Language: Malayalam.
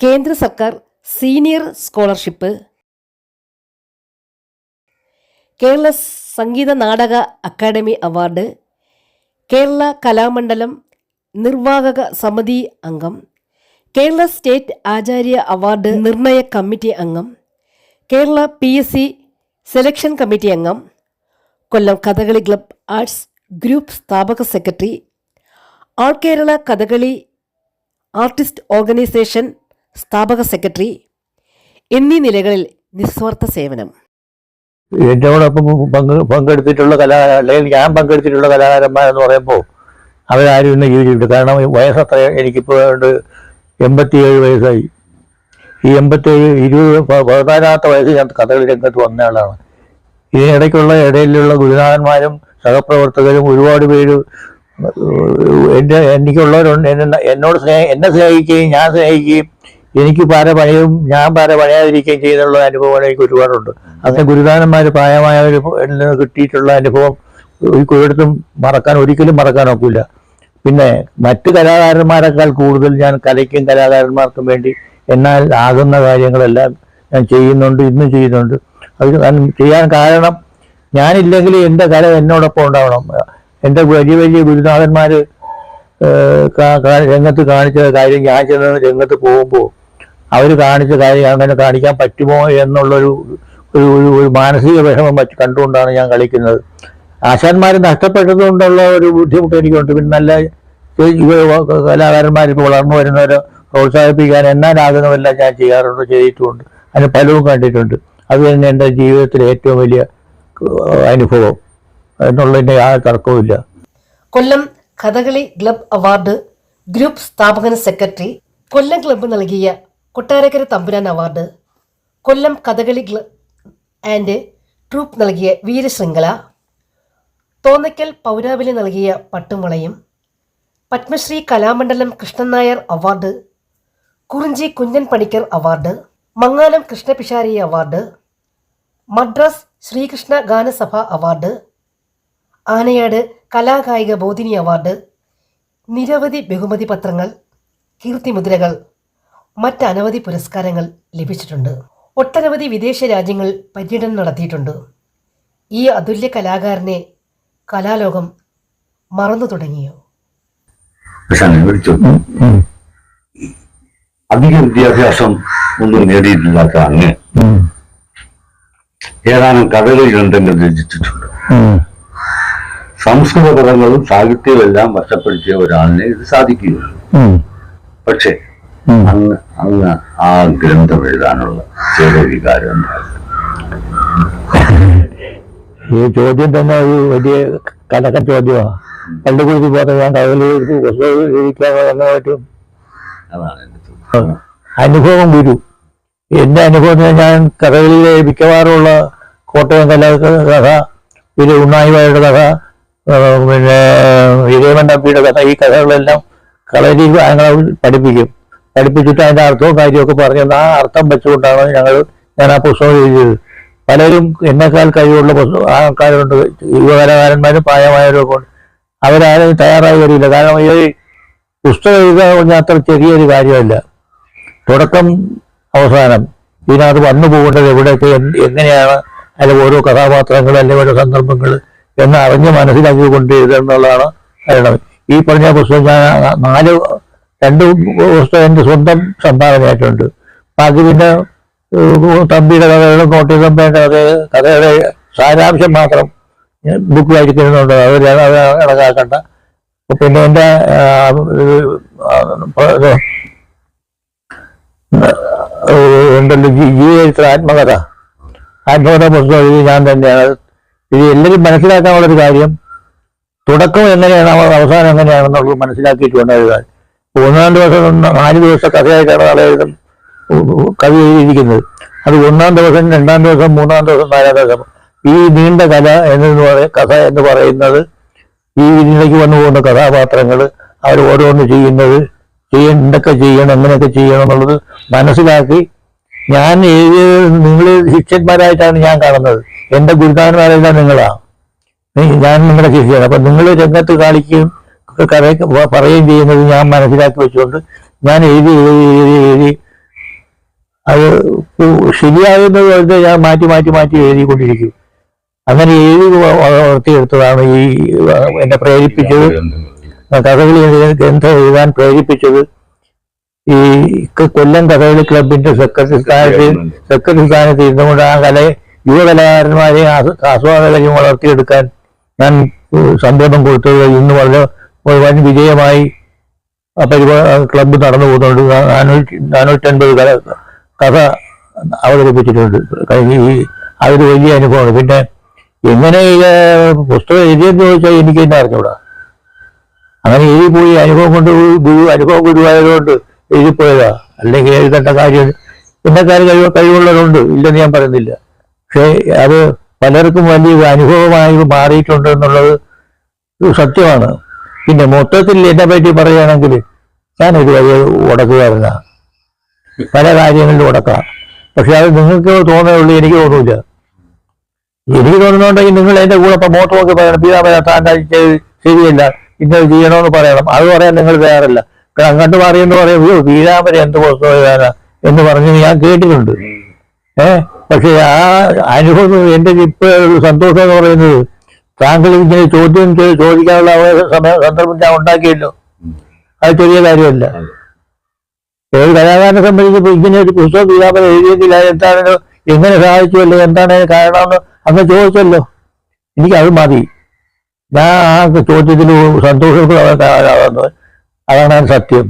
കേന്ദ്ര സർക്കാർ senior scholarship. Kerala Sangeetha Nataka academy award. Kerala Kalamandalam നിർവാഹക സമിതി അംഗം. കേരള സ്റ്റേറ്റ് ആചാര്യ അവാർഡ് നിർണയ കമ്മിറ്റി അംഗം. Kerala P S C selection committee അംഗം. Kollam Kathakali club arts group സ്ഥാപക secretary. All Kerala Kathakali artist organisation സ്ഥാപക സെക്രട്ടറി എന്നീ നിലകളിൽ നിസ്വാർത്ഥ സേവനം. എന്നോടൊപ്പം പങ്ക് പങ്കെടുത്തിട്ടുള്ള കലാ അല്ലെങ്കിൽ ഞാൻ പങ്കെടുത്തിട്ടുള്ള കലാകാരന്മാരെന്ന് പറയുമ്പോൾ അവരാരും ഇന്ന് ജീവിച്ചിട്ടുണ്ട് കാരണം വയസ്സത്ര എനിക്കിപ്പോൾ എൺപത്തിയേഴ് വയസ്സായി. ഈ എൺപത്തിയേഴ് ഇരുപത് പതിനാലാമത്തെ വയസ്സിൽ ഞാൻ കഥകളി രംഗത്ത് വന്ന ആളാണ്. ഇതിനിടയ്ക്കുള്ള ഇടയിലുള്ള ഗുരുനാഥന്മാരും സഹപ്രവർത്തകരും ഒരുപാട് പേര് എന്റെ എനിക്കുള്ളവരുണ്ട്. എന്നെ എന്നോട് സ്നേഹ എന്നെ സ്നേഹിക്കുകയും ഞാൻ സ്നേഹിക്കുകയും എനിക്ക് പാര പണിയും ഞാൻ പാര പണിയാതിരിക്കുകയും ചെയ്യുന്നുള്ള അനുഭവങ്ങൾ എനിക്ക് ഒരുപാടുണ്ട്. അങ്ങനെ ഗുരുദാനന്മാർ പ്രായമായവർ കിട്ടിയിട്ടുള്ള അനുഭവം ഒരിക്കലും മറക്കാൻ ഒരിക്കലും മറക്കാൻ ഒക്കില്ല. പിന്നെ മറ്റ് കലാകാരന്മാരെക്കാൾ കൂടുതൽ ഞാൻ കലയ്ക്കും കലാകാരന്മാർക്കും വേണ്ടി എന്നാൽ ആകുന്ന കാര്യങ്ങളെല്ലാം ഞാൻ ചെയ്യുന്നുണ്ട് ഇന്നും ചെയ്യുന്നുണ്ട്. അത് ചെയ്യാൻ കാരണം ഞാനില്ലെങ്കിൽ എന്റെ കല എന്നോടൊപ്പം ഉണ്ടാവണം. എന്റെ വലിയ വലിയ ഗുരുനാഥന്മാർ രംഗത്ത് കാണിച്ച കാര്യം ഞാൻ ചെന്ന് രംഗത്ത് പോകുമ്പോൾ അവർ കാണിച്ച കാര്യം അങ്ങനെ കാണിക്കാൻ പറ്റുമോ എന്നുള്ളൊരു ഒരു ഒരു ഒരു മാനസിക വിഷമം വച്ച് കണ്ടുകൊണ്ടാണ് ഞാൻ കളിക്കുന്നത്. ആശാന്മാർ നഷ്ടപ്പെട്ടതുകൊണ്ടുള്ള ഒരു ബുദ്ധിമുട്ട് എനിക്കുണ്ട്. പിന്നെ നല്ല കലാകാരന്മാർ ഇപ്പോൾ വളർന്നു വരുന്നവരെ പ്രോത്സാഹിപ്പിക്കാൻ എന്നാലാകുന്നതെല്ലാം ഞാൻ ചെയ്യാറുണ്ട് ചെയ്തിട്ടുമുണ്ട് അതിന് ഫലവും കണ്ടിട്ടുണ്ട്. അത് തന്നെ എന്റെ ജീവിതത്തിലെ ഏറ്റവും വലിയ അനുഭവം. എന്നുള്ളതിന്റെ ആ തർക്കവുമില്ല Kollam Kathakali club award group സ്ഥാപകന secretary Kollam club നൽകിയ Kottarakkara Thampuran award Kollam Kathakali and troupe നൽകിയ വീരശൃംഖല തോന്നയ്ക്കൽ പൗരാവലി നൽകിയ പട്ടുമുളയും പത്മശ്രീ കലാമണ്ഡലം കൃഷ്ണൻ നായർ അവാർഡ് കുറിഞ്ചി കുഞ്ഞൻ പണിക്കർ അവാർഡ് മങ്ങാനം കൃഷ്ണപിഷാരി അവാർഡ് മദ്രാസ് ശ്രീകൃഷ്ണ ഗാനസഭ അവാർഡ് ആനയാട് കലാകായിക ബോധിനി അവാർഡ് നിരവധി ബഹുമതി പത്രങ്ങൾ കീർത്തിമുദ്രകൾ മറ്റനവധി പുരസ്കാരങ്ങൾ ലഭിച്ചിട്ടുണ്ട്. ഒട്ടനവധി വിദേശ രാജ്യങ്ങൾ പര്യടനം നടത്തിയിട്ടുണ്ട്. ഈ അതുല്യ കലാകാരനെ കലാലോകം മറന്നു തുടങ്ങിയോ? അധിക വിദ്യാഭ്യാസം ഒന്നും നേടിയിട്ടില്ലാത്ത അങ്ങ് ഏതാനും കഥകൾ ഗ്രന്ഥങ്ങൾ രചിച്ചിട്ടുണ്ട്. സംസ്കൃത പദങ്ങളും സാഹിത്യവും എല്ലാം വശപ്പെടുത്തിയ ഒരാളിനെ ഇത് സാധിക്കുകയുള്ളൂ. പക്ഷേ അങ്ങ് അങ്ങ് ആ ഗ്രന്ഥം എഴുതാനുള്ള ചില വികാരം ഉണ്ടായിരുന്നു. ഈ ചോദ്യം തന്നെ ഒരു വലിയ കലക്ക ചോദ്യമാണ് പണ്ട് കുറിച്ച് ഞാൻ അതിൽ പുസ്തകം എങ്ങനെ പറ്റും. അനുഭവം ഗുരു എന്റെ അനുഭവം ഞാൻ കഥകളിലെ മിക്കവാറുമുള്ള കോട്ടയം കല കഥ പിന്നെ ഉണ്ണായിവായുടെ കഥ പിന്നെ ഇരേമൻ തമ്പിയുടെ കഥ ഈ കഥകളെല്ലാം കളരി ഞങ്ങളെ പഠിപ്പിക്കും. പഠിപ്പിച്ചിട്ട് അതിന്റെ അർത്ഥവും കാര്യമൊക്കെ പറഞ്ഞു ആ അർത്ഥം വെച്ചുകൊണ്ടാണ് ഞങ്ങൾ ഞാൻ ആ പുസ്തകം എഴുതിയത്. പലരും എന്നെക്കാൾ കഴിവുള്ള പുസ്തക ആൾക്കാരുണ്ട്. യുവകലാകാരന്മാരും പ്രായമായവരും ഒക്കെ ഉണ്ട്. അവരാരും തയ്യാറായി വരില്ല. കാരണം ഈ പുസ്തകം എഴുതുക പറഞ്ഞാൽ അത്ര ചെറിയൊരു കാര്യമല്ല. തുടക്കം അവസാനം. ഇതിനകത്ത് വന്നു പോകേണ്ടത് എവിടെയൊക്കെ എങ്ങനെയാണ് അതിൽ ഓരോ കഥാപാത്രങ്ങൾ അല്ലെങ്കിൽ ഓരോ സന്ദർഭങ്ങൾ എന്ന് അറിഞ്ഞ് മനസ്സിലാക്കി കൊണ്ട് എഴുതുന്നുള്ളതാണ് കാരണം ഈ പറഞ്ഞ പുസ്തകം ഞാൻ നാല് രണ്ട് പുസ്തകം എന്റെ സ്വന്തം സംഭാവനയായിട്ടുണ്ട്. ബാക്കി തമ്പിയുടെ കഥകളും കോട്ടയം തമ്പിയുടെ കഥ കഥയുടെ സാരാംശം മാത്രം ബുക്ക് വായിക്കുന്നുണ്ട് അത് കണക്കാക്കണ്ട പിന്നെ എന്റെ ഉണ്ടല്ലോ ജീവചരിത്ര ആത്മകഥ. ആത്മകഥ പുസ്തകം എഴുതി ഞാൻ തന്നെയാണ്. ഇത് എല്ലാവരും മനസ്സിലാക്കാനുള്ളൊരു കാര്യം. തുടക്കം എങ്ങനെയാണ് അവസാനം എങ്ങനെയാണെന്നുള്ളത് മനസ്സിലാക്കിയിട്ട് എഴുതാൻ ഒന്നാം ദിവസം നാല് ദിവസം കഥയായിട്ടാണ് ആളെ എഴുതും കവി എഴുതിയിരിക്കുന്നത്. അത് ഒന്നാം ദിവസം രണ്ടാം ദിവസം മൂന്നാം ദിവസം നാലാം ദിവസം. ഈ നീണ്ട കഥ എന്ന് പറയ കഥ എന്ന് പറയുന്നത് ഈ ഇതിലേക്ക് വന്നു പോകുന്ന കഥാപാത്രങ്ങൾ അവർ ഓരോന്ന് ചെയ്യുന്നത് ചെയ്യണം എന്തൊക്കെ ചെയ്യണം എങ്ങനെയൊക്കെ ചെയ്യണം എന്നുള്ളത് മനസ്സിലാക്കി ഞാൻ എഴുതിയത് നിങ്ങൾ ശിഷ്യന്മാരായിട്ടാണ് ഞാൻ കാണുന്നത്. എന്റെ ഗുരുനാഥന്മാരെല്ലാം നിങ്ങളാ. ഞാൻ നിങ്ങളുടെ ശിഷ്യയാണ് അപ്പൊ നിങ്ങൾ രംഗത്ത് കാണിക്കുകയും പറയുകയും ചെയ്യുന്നത് ഞാൻ മനസ്സിലാക്കി വെച്ചുകൊണ്ട് ഞാൻ എഴുതി എഴുതി എഴുതി എഴുതി. അത് ശരിയാകുന്നത് കൊണ്ട് ഞാൻ മാറ്റി മാറ്റി മാറ്റി എഴുതിക്കൊണ്ടിരിക്കും. അങ്ങനെ എഴുതി വളർത്തിയെടുത്തതാണ് ഈ എന്നെ പ്രേരിപ്പിച്ചത്. കഥകളി ഗ്രന്ഥം എഴുതാൻ പ്രേരിപ്പിച്ചത്. ഈ കൊല്ലം കഥകളി ക്ലബിന്റെ സെക്രട്ടറി സ്ഥാനത്ത് സെക്രട്ടറി സ്ഥാനത്ത് ഇരുന്നുകൊണ്ട് ആ കല യുവകലാകാരന്മാരെ ആസ്വാദകരെയും വളർത്തിയെടുക്കാൻ ഞാൻ സംരംഭം കൊടുത്തത് ഇന്ന് വളരെ ഒരു വൻ വിജയമായി പരിപാ ക്ലബ്ബ് നടന്നു പോകുന്നുണ്ട്. നാനൂറ്റി നാനൂറ്റൻപത് കഥ അവതരിപ്പിച്ചിട്ടുണ്ട്. കഴിഞ്ഞ ഈ അതൊരു വലിയ അനുഭവമാണ്. പിന്നെ എങ്ങനെ പുസ്തകം എഴുതിയെന്ന് ചോദിച്ചാൽ എനിക്ക് തന്നെ അറിഞ്ഞൂടാ. അങ്ങനെ എഴുതി പോയി അനുഭവം കൊണ്ട് ഗുരു അനുഭവം ഗുരുവായതുകൊണ്ട് എഴുതിപ്പോയതാ. അല്ലെങ്കിൽ എഴുതേണ്ട കാര്യം എന്നെക്കാർ കഴിവ് കഴിവുള്ളവരുണ്ട് ഇല്ലെന്ന് ഞാൻ പറയുന്നില്ല. പക്ഷേ അത് പലർക്കും വലിയ അനുഭവമായി മാറിയിട്ടുണ്ട് എന്നുള്ളത് സത്യമാണ്. പിന്നെ മൊത്തത്തിൽ എന്നെ പറ്റി പറയുകയാണെങ്കിൽ ഞാനൊരു വലിയ ഉടക്കുകാരനാണ് പല കാര്യങ്ങളിലും ഉടക്കാം. പക്ഷെ അത് നിങ്ങൾക്ക് തോന്നുന്നുള്ളൂ എനിക്ക് തോന്നൂല എനിക്ക് തോന്നുന്നുണ്ടെങ്കിൽ നിങ്ങൾ എന്റെ കൂടെ ഇപ്പൊ മോട്ട് നോക്കി പറയണം പീതാമയ താൻ അത് ചെയ്ത് ശരിയല്ല ഇന്നത് ചെയ്യണമെന്ന് പറയണം. അത് പറയാൻ നിങ്ങൾ തയ്യാറല്ല. അങ്ങോട്ട് പറയുമെന്ന് പറയും അയ്യോ പീതാമര എന്ത് പുസ്തകം എന്ന് പറഞ്ഞ് ഞാൻ കേട്ടിട്ടുണ്ട്. ഏഹ് പക്ഷെ ആ അനുഭവം എന്റെ ഇപ്പോഴുള്ള സന്തോഷം എന്ന് പറയുന്നത് താങ്കൾ ഇങ്ങനെ ചോദ്യം ചോദിക്കാനുള്ള സമയം സന്ദർഭം ഞാൻ ഉണ്ടാക്കിയല്ലോ. അത് ചെറിയ കാര്യമല്ല. ഏത് കലാകാരനെ സംബന്ധിച്ച് ഇങ്ങനെ ഒരു പുസ്തകം പീതാമര എഴുതിയിട്ടില്ല എന്താണ് എങ്ങനെ സാധിച്ചുവല്ലോ എന്താണ് കാരണമെന്ന് അന്ന് ചോദിച്ചല്ലോ. എനിക്ക് അത് മതി. ഞാൻ ആ ചോദ്യത്തിൽ സന്തോഷപ്പെടുന്നത് അതാണ് സത്യം.